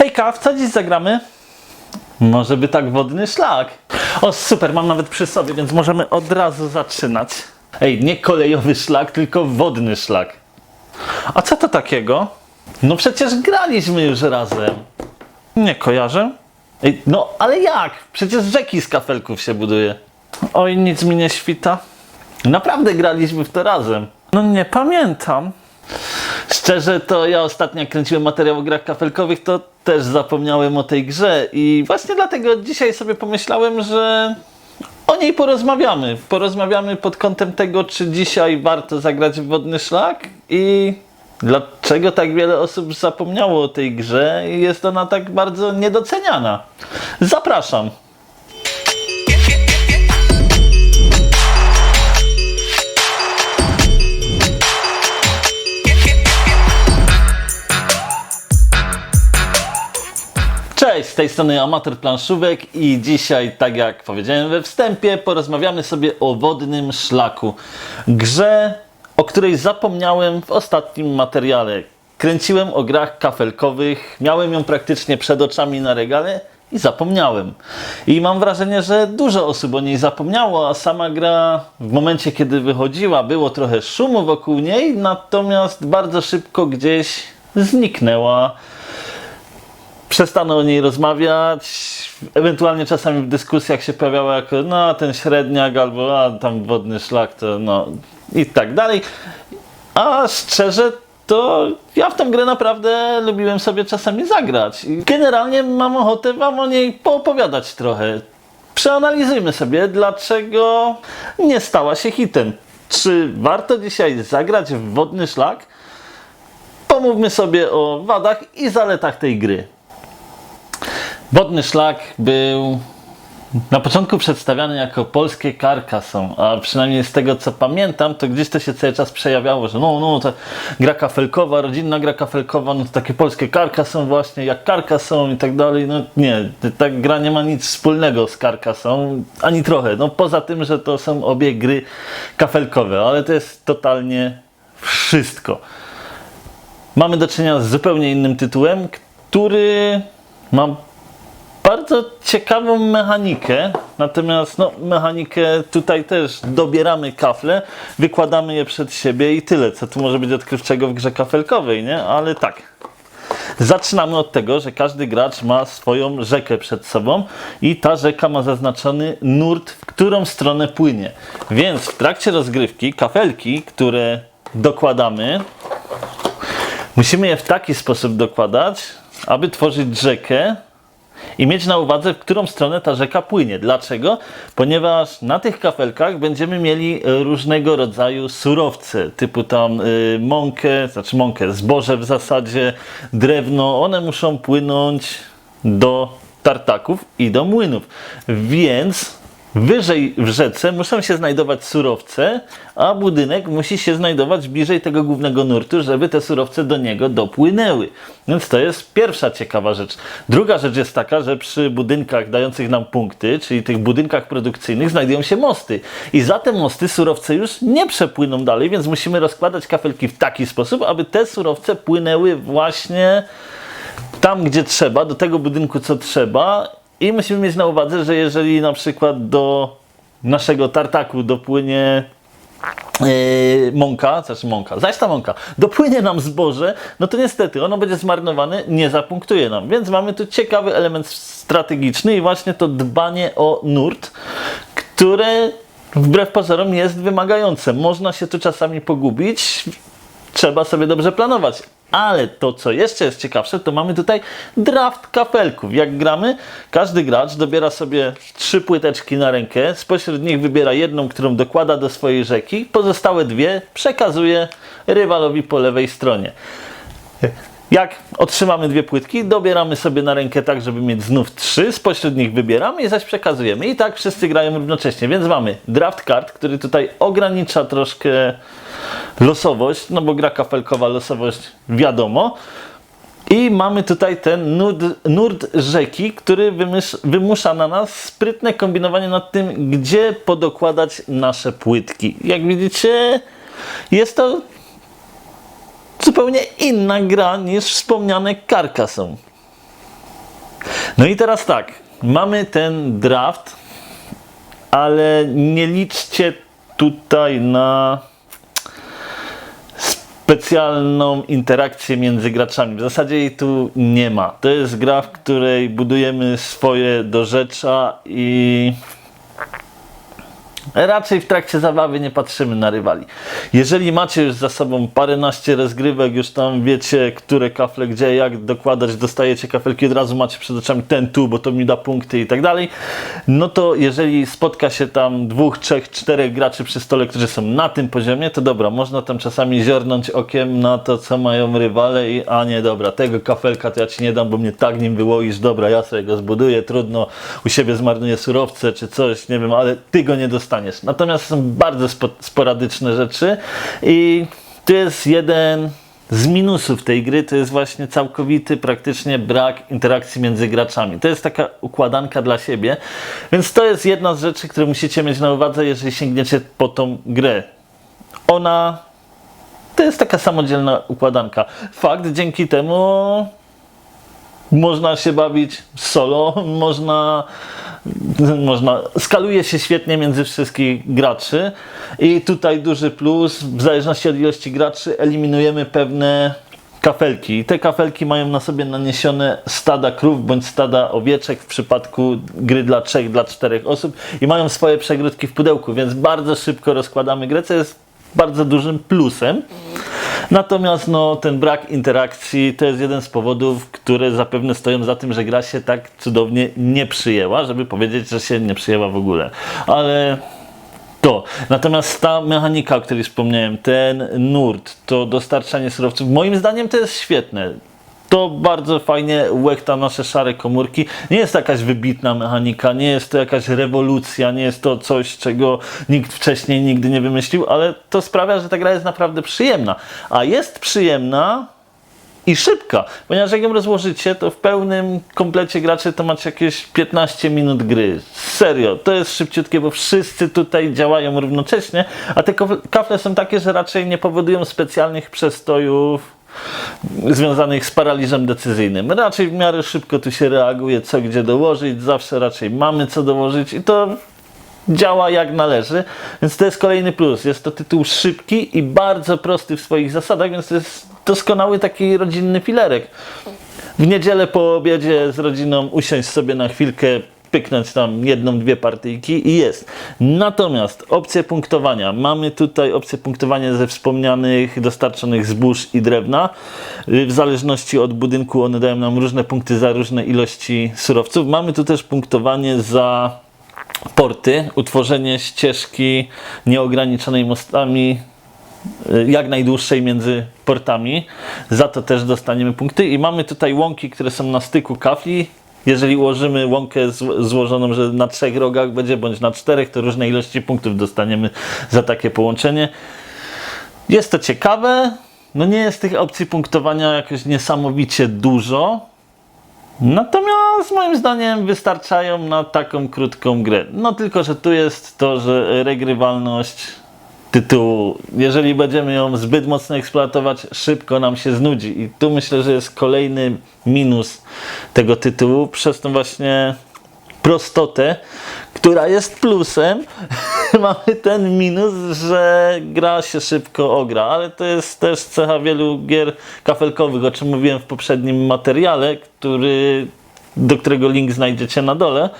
Hejka, w co dziś zagramy? Może by tak wodny szlak. O super, mam nawet przy sobie, więc możemy od razu zaczynać. Ej, nie kolejowy szlak, tylko wodny szlak. A co to takiego? No przecież graliśmy już razem. Nie kojarzę. Ej, no ale jak? Przecież rzeki z kafelków się buduje. Oj, nic mi nie świta. Naprawdę graliśmy w to razem. No nie pamiętam. Szczerze, to ja ostatnio jak kręciłem materiał o grach kafelkowych, to też zapomniałem o tej grze i właśnie dlatego dzisiaj sobie pomyślałem, że o niej porozmawiamy. Porozmawiamy pod kątem tego, czy dzisiaj warto zagrać w Wodny Szlak i dlaczego tak wiele osób zapomniało o tej grze i jest ona tak bardzo niedoceniana. Zapraszam. Cześć, z tej strony Amator Planszówek i dzisiaj, tak jak powiedziałem we wstępie, porozmawiamy sobie o wodnym szlaku. Grze, o której zapomniałem w ostatnim materiale. Kręciłem o grach kafelkowych, miałem ją praktycznie przed oczami na regale i zapomniałem. I mam wrażenie, że dużo osób o niej zapomniało, a sama gra w momencie, kiedy wychodziła, było trochę szumu wokół niej, natomiast bardzo szybko gdzieś zniknęła przestano o niej rozmawiać, ewentualnie czasami w dyskusjach się pojawiało jako no ten średniak albo a tam wodny szlak to no i tak dalej. A szczerze to ja w tę grę naprawdę lubiłem sobie czasami zagrać. Generalnie mam ochotę wam o niej poopowiadać trochę. Przeanalizujmy sobie, dlaczego nie stała się hitem. Czy warto dzisiaj zagrać w wodny szlak? Pomówmy sobie o wadach i zaletach tej gry. Wodny szlak był na początku przedstawiany jako polskie Carcassonne, a przynajmniej z tego co pamiętam, to gdzieś to się cały czas przejawiało, że no, no, to gra kafelkowa, rodzinna gra kafelkowa, no to takie polskie Carcassonne właśnie, jak Carcassonne i tak dalej, no nie, ta gra nie ma nic wspólnego z Carcassonne, ani trochę, no poza tym, że to są obie gry kafelkowe, ale to jest totalnie wszystko. Mamy do czynienia z zupełnie innym tytułem, który ma bardzo ciekawą mechanikę, natomiast no, mechanikę tutaj też dobieramy kafle, wykładamy je przed siebie i tyle, co tu może być odkrywczego w grze kafelkowej, nie? Ale tak. Zaczynamy od tego, że każdy gracz ma swoją rzekę przed sobą i ta rzeka ma zaznaczony nurt, w którą stronę płynie. Więc w trakcie rozgrywki kafelki, które dokładamy, musimy je w taki sposób dokładać, aby tworzyć rzekę, i mieć na uwadze, w którą stronę ta rzeka płynie. Dlaczego? Ponieważ na tych kafelkach będziemy mieli e, różnego rodzaju surowce, typu tam y, mąkę, znaczy mąkę, zboże w zasadzie, drewno. One muszą płynąć do tartaków i do młynów. Więc Wyżej w rzece muszą się znajdować surowce, a budynek musi się znajdować bliżej tego głównego nurtu, żeby te surowce do niego dopłynęły. Więc to jest pierwsza ciekawa rzecz. Druga rzecz jest taka, że przy budynkach dających nam punkty, czyli tych budynkach produkcyjnych, znajdują się mosty. I za te mosty surowce już nie przepłyną dalej, więc musimy rozkładać kafelki w taki sposób, aby te surowce płynęły właśnie tam, gdzie trzeba, do tego budynku, co trzeba. I musimy mieć na uwadze, że jeżeli na przykład do naszego tartaku dopłynie Yy, mąka, znaczy mąka, zaś mąka, dopłynie nam zboże, no to niestety ono będzie zmarnowane, nie zapunktuje nam. Więc mamy tu ciekawy element strategiczny i właśnie to dbanie o nurt, które wbrew pozorom jest wymagające. Można się tu czasami pogubić, trzeba sobie dobrze planować. Ale to, co jeszcze jest ciekawsze, to mamy tutaj draft kafelków. Jak gramy, każdy gracz dobiera sobie trzy płyteczki na rękę, spośród nich wybiera jedną, którą dokłada do swojej rzeki, pozostałe dwie przekazuje rywalowi po lewej stronie. Jak otrzymamy dwie płytki, dobieramy sobie na rękę tak, żeby mieć znów trzy, spośród nich wybieramy i zaś przekazujemy. I tak wszyscy grają równocześnie, więc mamy draft kart, który tutaj ogranicza troszkę losowość, no bo gra kafelkowa, losowość wiadomo. I mamy tutaj ten nurt, nurt rzeki, który wymusza na nas sprytne kombinowanie nad tym, gdzie podokładać nasze płytki. Jak widzicie, jest to zupełnie inna gra niż wspomniane Carcassonne. No i teraz tak, mamy ten draft, ale nie liczcie tutaj na specjalną interakcję między graczami. W zasadzie jej tu nie ma. To jest gra, w której budujemy swoje dorzecza i raczej w trakcie zabawy nie patrzymy na rywali. Jeżeli macie już za sobą paręnaście rozgrywek, już tam wiecie, które kafle gdzie, jak dokładać, dostajecie kafelki, od razu macie przed oczami ten tu, bo to mi da punkty i tak dalej, no to jeżeli spotka się tam dwóch, trzech, czterech graczy przy stole, którzy są na tym poziomie, to dobra, można tam czasami ziornąć okiem na to, co mają rywale i a nie, dobra, tego kafelka to ja ci nie dam, bo mnie tak nim wyłoisz, dobra, ja sobie go zbuduję, trudno, u siebie zmarnuję surowce czy coś, nie wiem, ale ty go nie dostaniesz. Natomiast są bardzo spo, sporadyczne rzeczy i to jest jeden z minusów tej gry, to jest właśnie całkowity praktycznie brak interakcji między graczami. To jest taka układanka dla siebie, więc to jest jedna z rzeczy, które musicie mieć na uwadze, jeżeli sięgniecie po tą grę. Ona to jest taka samodzielna układanka. Fakt, dzięki temu można się bawić solo, można, można, skaluje się świetnie między wszystkich graczy i tutaj duży plus, w zależności od ilości graczy eliminujemy pewne kafelki. I te kafelki mają na sobie naniesione stada krów bądź stada owieczek w przypadku gry dla trzech, dla czterech osób i mają swoje przegródki w pudełku, więc bardzo szybko rozkładamy grę, co jest bardzo dużym plusem. Natomiast no, ten brak interakcji to jest jeden z powodów, które zapewne stoją za tym, że gra się tak cudownie nie przyjęła, żeby powiedzieć, że się nie przyjęła w ogóle. Ale to. Natomiast ta mechanika, o której wspomniałem, ten nurt, to dostarczanie surowców, moim zdaniem to jest świetne. To bardzo fajnie łechta nasze szare komórki. Nie jest to jakaś wybitna mechanika, nie jest to jakaś rewolucja, nie jest to coś, czego nikt wcześniej nigdy nie wymyślił, ale to sprawia, że ta gra jest naprawdę przyjemna. A jest przyjemna i szybka, ponieważ jak ją rozłożycie, to w pełnym komplecie graczy to macie jakieś 15 minut gry. Serio, to jest szybciutkie, bo wszyscy tutaj działają równocześnie, a te kafle są takie, że raczej nie powodują specjalnych przestojów związanych z paraliżem decyzyjnym. Raczej w miarę szybko tu się reaguje, co gdzie dołożyć, zawsze raczej mamy co dołożyć i to działa jak należy, więc to jest kolejny plus. Jest to tytuł szybki i bardzo prosty w swoich zasadach, więc to jest doskonały taki rodzinny filerek. W niedzielę po obiedzie z rodziną usiąść sobie na chwilkę, pyknąć tam jedną, dwie partyjki i jest. Natomiast opcje punktowania. Mamy tutaj opcję punktowania ze wspomnianych dostarczonych zbóż i drewna. W zależności od budynku one dają nam różne punkty za różne ilości surowców. Mamy tu też punktowanie za porty, utworzenie ścieżki nieograniczonej mostami y, jak najdłuższej między portami. Za to też dostaniemy punkty. I mamy tutaj łąki, które są na styku kafli. Jeżeli ułożymy łąkę złożoną, że na trzech rogach będzie, bądź na czterech, to różne ilości punktów dostaniemy za takie połączenie. Jest to ciekawe. No nie jest tych opcji punktowania jakoś niesamowicie dużo. Natomiast moim zdaniem wystarczają na taką krótką grę. No tylko, że tu jest to, że regrywalność tytułu, jeżeli będziemy ją zbyt mocno eksploatować, szybko nam się znudzi. I tu myślę, że jest kolejny minus tego tytułu przez tą właśnie prostotę, która jest plusem. Mamy ten minus, że gra się szybko ogra, ale to jest też cecha wielu gier kafelkowych, o czym mówiłem w poprzednim materiale, który, do którego link znajdziecie na dole.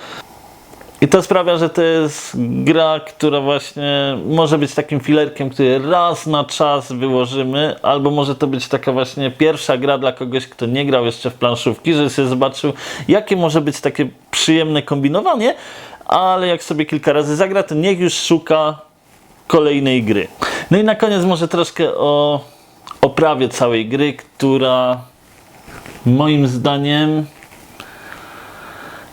I to sprawia, że to jest gra, która właśnie może być takim filerkiem, który raz na czas wyłożymy, albo może to być taka właśnie pierwsza gra dla kogoś, kto nie grał jeszcze w planszówki, że sobie zobaczył, jakie może być takie przyjemne kombinowanie, ale jak sobie kilka razy zagra, to niech już szuka kolejnej gry. No i na koniec może troszkę o oprawie całej gry, która moim zdaniem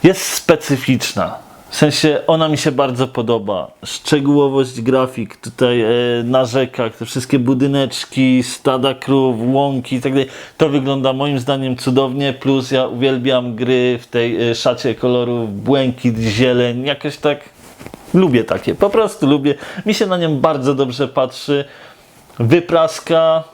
jest specyficzna. W sensie ona mi się bardzo podoba. Szczegółowość grafik tutaj e, na rzekach, te wszystkie budyneczki, stada krów, łąki i tak. To wygląda moim zdaniem cudownie. Plus ja uwielbiam gry w tej e, szacie kolorów błękit, zieleń. Jakoś tak lubię takie. Po prostu lubię. Mi się na nią bardzo dobrze patrzy. Wypraska,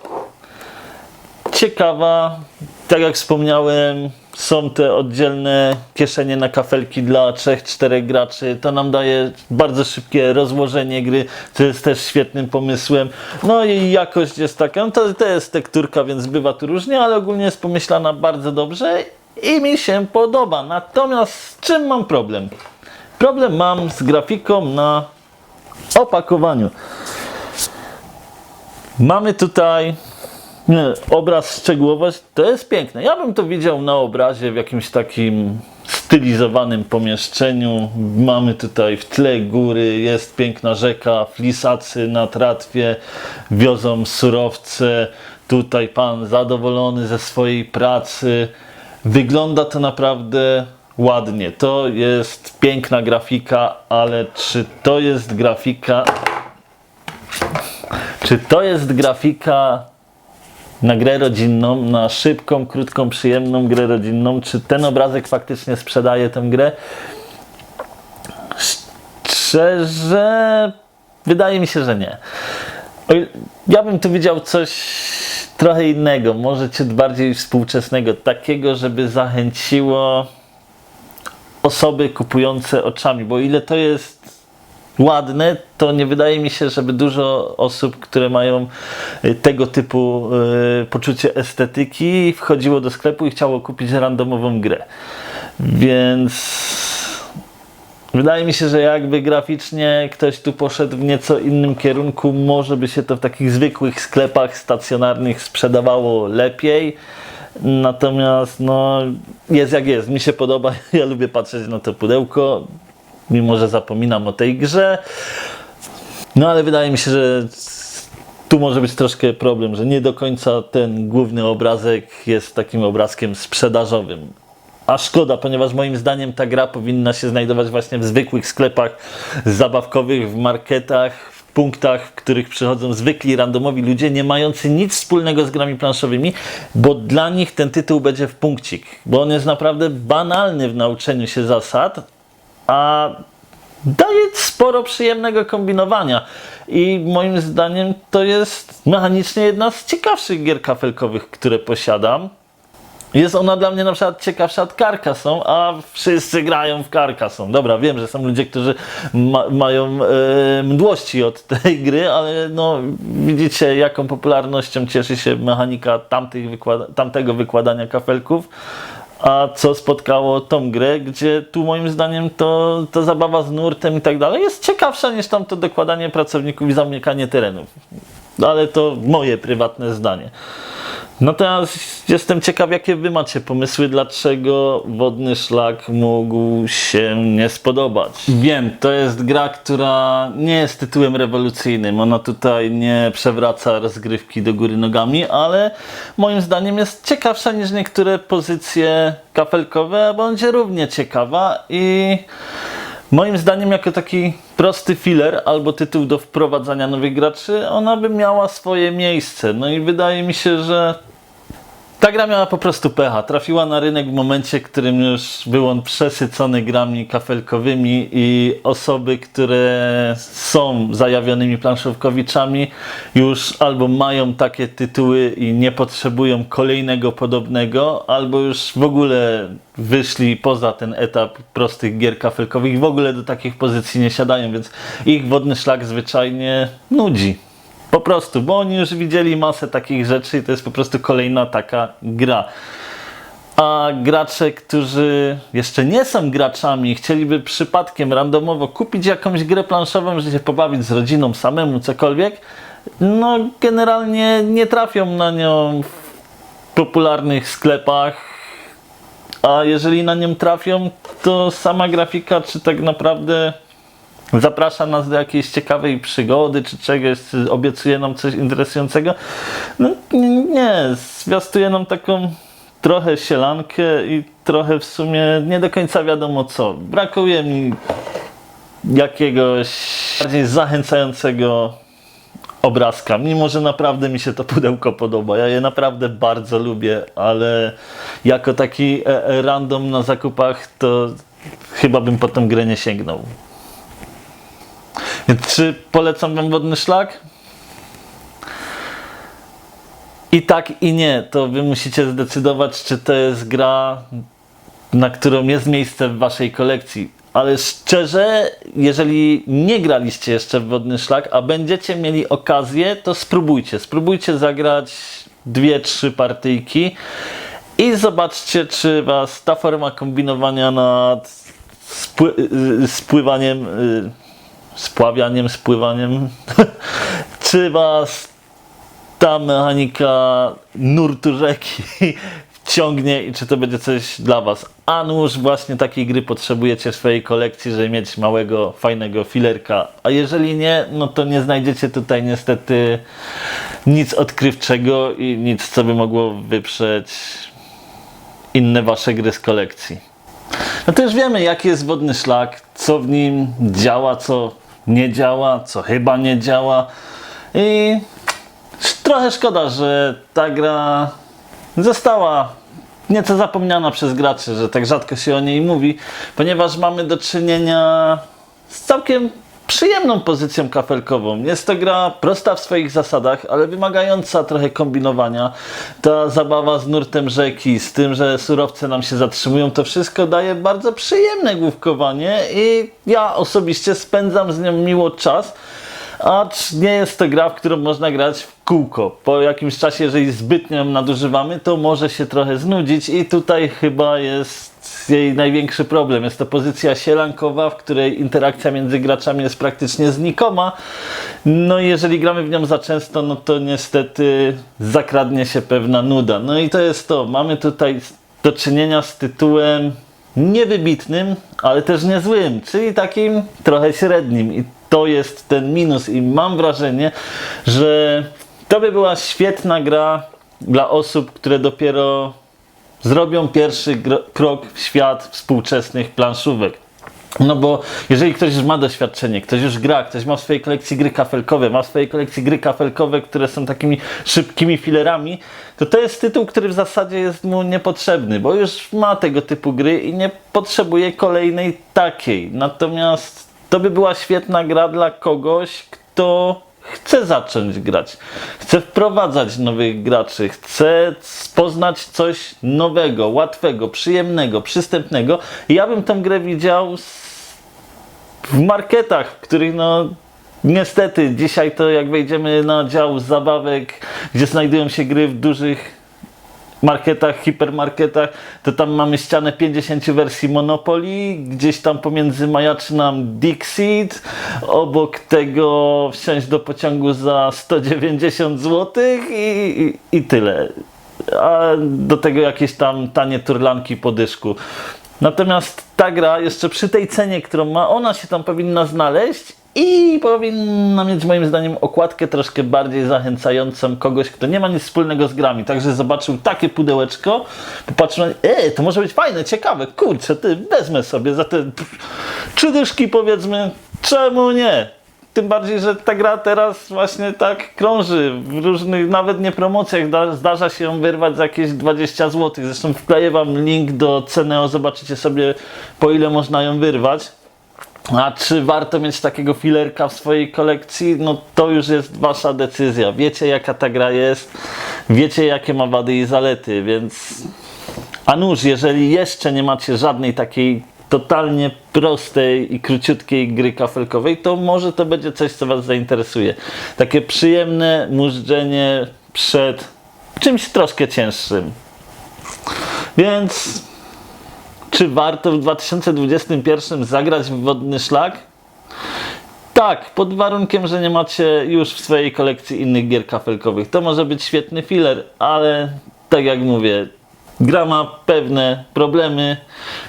ciekawa, tak jak wspomniałem, są te oddzielne kieszenie na kafelki dla 3-4 graczy. To nam daje bardzo szybkie rozłożenie gry, co jest też świetnym pomysłem. No i jakość jest taka, no to, to jest tekturka, więc bywa tu różnie, ale ogólnie jest pomyślana bardzo dobrze i mi się podoba. Natomiast z czym mam problem? Problem mam z grafiką na opakowaniu. Mamy tutaj obraz szczegółowość, to jest piękne. Ja bym to widział na obrazie w jakimś takim stylizowanym pomieszczeniu. Mamy tutaj w tle góry, jest piękna rzeka, flisacy na tratwie wiozą surowce. Tutaj pan zadowolony ze swojej pracy. Wygląda to naprawdę ładnie. To jest piękna grafika, ale czy to jest grafika czy to jest grafika na grę rodzinną, na szybką, krótką, przyjemną grę rodzinną? Czy ten obrazek faktycznie sprzedaje tę grę? Szczerze, wydaje mi się, że nie. Ja bym tu widział coś trochę innego, może ciut bardziej współczesnego, takiego, żeby zachęciło osoby kupujące oczami, bo ile to jest ładne, to nie wydaje mi się, żeby dużo osób, które mają y, tego typu y, poczucie estetyki, wchodziło do sklepu i chciało kupić randomową grę. Więc wydaje mi się, że jakby graficznie ktoś tu poszedł w nieco innym kierunku, może by się to w takich zwykłych sklepach stacjonarnych sprzedawało lepiej. Natomiast no, jest jak jest, mi się podoba, ja lubię patrzeć na to pudełko, mimo że zapominam o tej grze. No ale wydaje mi się, że tu może być troszkę problem, że nie do końca ten główny obrazek jest takim obrazkiem sprzedażowym. A szkoda, ponieważ moim zdaniem ta gra powinna się znajdować właśnie w zwykłych sklepach zabawkowych, w marketach, w punktach, w których przychodzą zwykli, randomowi ludzie, nie mający nic wspólnego z grami planszowymi, bo dla nich ten tytuł będzie w punkcik, bo on jest naprawdę banalny w nauczeniu się zasad, a daje sporo przyjemnego kombinowania. I moim zdaniem to jest mechanicznie jedna z ciekawszych gier kafelkowych, które posiadam. Jest ona dla mnie na przykład ciekawsza od Carcassonne, a wszyscy grają w Carcassonne. Dobra, wiem, że są ludzie, którzy ma, mają e, mdłości od tej gry, ale no widzicie jaką popularnością cieszy się mechanika tamtych wykłada, tamtego wykładania kafelków. A co spotkało tą grę, gdzie tu moim zdaniem to, to zabawa z nurtem i tak dalej jest ciekawsza niż tam to dokładanie pracowników i zamykanie terenów. Ale to moje prywatne zdanie. Natomiast jestem ciekaw, jakie wy macie pomysły, dlaczego wodny szlak mógł się nie spodobać. Wiem, to jest gra, która nie jest tytułem rewolucyjnym. Ona tutaj nie przewraca rozgrywki do góry nogami, ale moim zdaniem jest ciekawsza niż niektóre pozycje kafelkowe, a będzie równie ciekawa i Moim zdaniem, jako taki prosty filler albo tytuł do wprowadzania nowych graczy, ona by miała swoje miejsce. No i wydaje mi się, że ta gra miała po prostu pecha. Trafiła na rynek w momencie, w którym już był on przesycony grami kafelkowymi i osoby, które są zajawionymi planszówkowiczami już albo mają takie tytuły i nie potrzebują kolejnego podobnego, albo już w ogóle wyszli poza ten etap prostych gier kafelkowych i w ogóle do takich pozycji nie siadają, więc ich wodny szlak zwyczajnie nudzi. Po prostu, bo oni już widzieli masę takich rzeczy i to jest po prostu kolejna taka gra. A gracze, którzy jeszcze nie są graczami, chcieliby przypadkiem randomowo kupić jakąś grę planszową, żeby się pobawić z rodziną samemu, cokolwiek, no generalnie nie trafią na nią w popularnych sklepach. A jeżeli na nią trafią, to sama grafika, czy tak naprawdę zaprasza nas do jakiejś ciekawej przygody, czy czegoś, czy obiecuje nam coś interesującego. No nie, zwiastuje nam taką trochę sielankę i trochę w sumie nie do końca wiadomo co. Brakuje mi jakiegoś bardziej zachęcającego obrazka, mimo że naprawdę mi się to pudełko podoba. Ja je naprawdę bardzo lubię, ale jako taki e, e, random na zakupach to chyba bym po tę grę nie sięgnął. Czy polecam Wam wodny szlak? I tak i nie, to wy musicie zdecydować, czy to jest gra, na którą jest miejsce w waszej kolekcji. Ale szczerze, jeżeli nie graliście jeszcze w Wodny Szlak, a będziecie mieli okazję, to spróbujcie. Spróbujcie zagrać dwie, trzy partyjki i zobaczcie, czy was ta forma kombinowania nad spły- spływaniem, y, spławianiem, spływaniem, czy was ta mechanika nurtu rzeki wciągnie i czy to będzie coś dla Was. A nuż właśnie takiej gry potrzebujecie w swojej kolekcji, żeby mieć małego, fajnego filerka. A jeżeli nie, no to nie znajdziecie tutaj niestety nic odkrywczego i nic, co by mogło wyprzeć inne Wasze gry z kolekcji. No to już wiemy, jaki jest wodny szlak, co w nim działa, co nie działa, co chyba nie działa. I trochę szkoda, że ta gra została nieco zapomniana przez graczy, że tak rzadko się o niej mówi, ponieważ mamy do czynienia z całkiem przyjemną pozycją kafelkową. Jest to gra prosta w swoich zasadach, ale wymagająca trochę kombinowania. Ta zabawa z nurtem rzeki, z tym, że surowce nam się zatrzymują, to wszystko daje bardzo przyjemne główkowanie i ja osobiście spędzam z nią miło czas. Acz nie jest to gra, w którą można grać w kółko. Po jakimś czasie, jeżeli zbytnio ją nadużywamy, to może się trochę znudzić i tutaj chyba jest jej największy problem. Jest to pozycja sielankowa, w której interakcja między graczami jest praktycznie znikoma. No i jeżeli gramy w nią za często, no to niestety zakradnie się pewna nuda. No i to jest to. Mamy tutaj do czynienia z tytułem niewybitnym, ale też niezłym, czyli takim trochę średnim. I to jest ten minus. I mam wrażenie, że to by była świetna gra dla osób, które dopiero zrobią pierwszy krok w świat współczesnych planszówek. No bo jeżeli ktoś już ma doświadczenie, ktoś już gra, ktoś ma w swojej kolekcji gry kafelkowe, ma w swojej kolekcji gry kafelkowe, które są takimi szybkimi filerami, to to jest tytuł, który w zasadzie jest mu niepotrzebny, bo już ma tego typu gry i nie potrzebuje kolejnej takiej. Natomiast to by była świetna gra dla kogoś, kto chce zacząć grać, chce wprowadzać nowych graczy, chce poznać coś nowego, łatwego, przyjemnego, przystępnego. I ja bym tę grę widział w marketach, w których no niestety dzisiaj to jak wejdziemy na dział zabawek, gdzie znajdują się gry w dużych marketach, hipermarketach, to tam mamy ścianę 50 wersji Monopoly, gdzieś tam pomiędzy majaczy nam Dixit, obok tego wsiąść do pociągu za 190 zł i, i, i tyle. A do tego jakieś tam tanie turlanki po dyszku. Natomiast ta gra jeszcze przy tej cenie, którą ma, ona się tam powinna znaleźć i powinna mieć moim zdaniem okładkę troszkę bardziej zachęcającą kogoś, kto nie ma nic wspólnego z grami. Także zobaczył takie pudełeczko, popatrzył na e, to może być fajne, ciekawe, kurczę, ty wezmę sobie za te trzy powiedzmy, czemu nie? Tym bardziej, że ta gra teraz właśnie tak krąży w różnych, nawet nie promocjach, da, zdarza się ją wyrwać za jakieś 20 zł. Zresztą wkleję wam link do Ceneo, zobaczycie sobie po ile można ją wyrwać. A czy warto mieć takiego filerka w swojej kolekcji? No to już jest wasza decyzja. Wiecie jaka ta gra jest, wiecie jakie ma wady i zalety, więc a nuż, jeżeli jeszcze nie macie żadnej takiej totalnie prostej i króciutkiej gry kafelkowej, to może to będzie coś, co Was zainteresuje. Takie przyjemne mużdżenie przed czymś troszkę cięższym. Więc czy warto w 2021 zagrać w wodny szlak? Tak, pod warunkiem, że nie macie już w swojej kolekcji innych gier kafelkowych. To może być świetny filler, ale tak jak mówię, gra ma pewne problemy,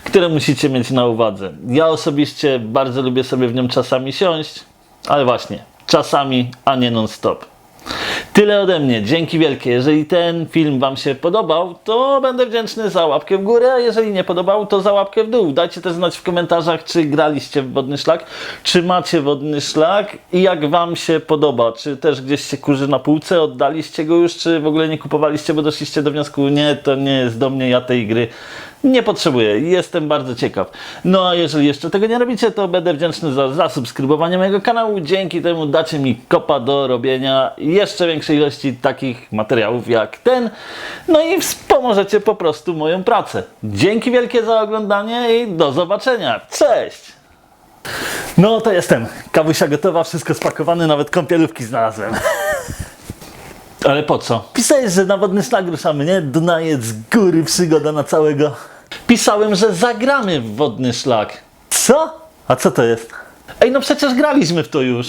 które musicie mieć na uwadze. Ja osobiście bardzo lubię sobie w nią czasami siąść, ale właśnie, czasami, a nie non-stop. Tyle ode mnie. Dzięki wielkie. Jeżeli ten film Wam się podobał, to będę wdzięczny za łapkę w górę, a jeżeli nie podobał, to za łapkę w dół. Dajcie też znać w komentarzach, czy graliście w Wodny Szlak, czy macie Wodny Szlak i jak Wam się podoba. Czy też gdzieś się kurzy na półce, oddaliście go już, czy w ogóle nie kupowaliście, bo doszliście do wniosku, nie, to nie jest do mnie, ja tej gry Nie potrzebuję, jestem bardzo ciekaw. No a jeżeli jeszcze tego nie robicie, to będę wdzięczny za zasubskrybowanie mojego kanału. Dzięki temu dacie mi kopa do robienia jeszcze większej ilości takich materiałów jak ten. No i wspomożecie po prostu moją pracę. Dzięki wielkie za oglądanie i do zobaczenia. Cześć! No to jestem. Kawusia gotowa, wszystko spakowane, nawet kąpielówki znalazłem. Ale po co? Pisałeś, że na wodny szlak ruszamy, nie? Dunajec, góry, przygoda na całego. Pisałem, że zagramy w wodny szlak. Co? A co to jest? Ej, no przecież graliśmy w to już.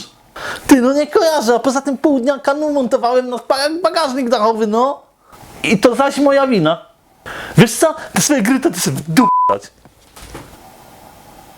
Ty, no nie kojarzę, a poza tym pół dnia kanu montowałem na pa- jak bagażnik dachowy, no. I to zaś moja wina. Wiesz co? Te swoje gry to ty sobie w dupę dać.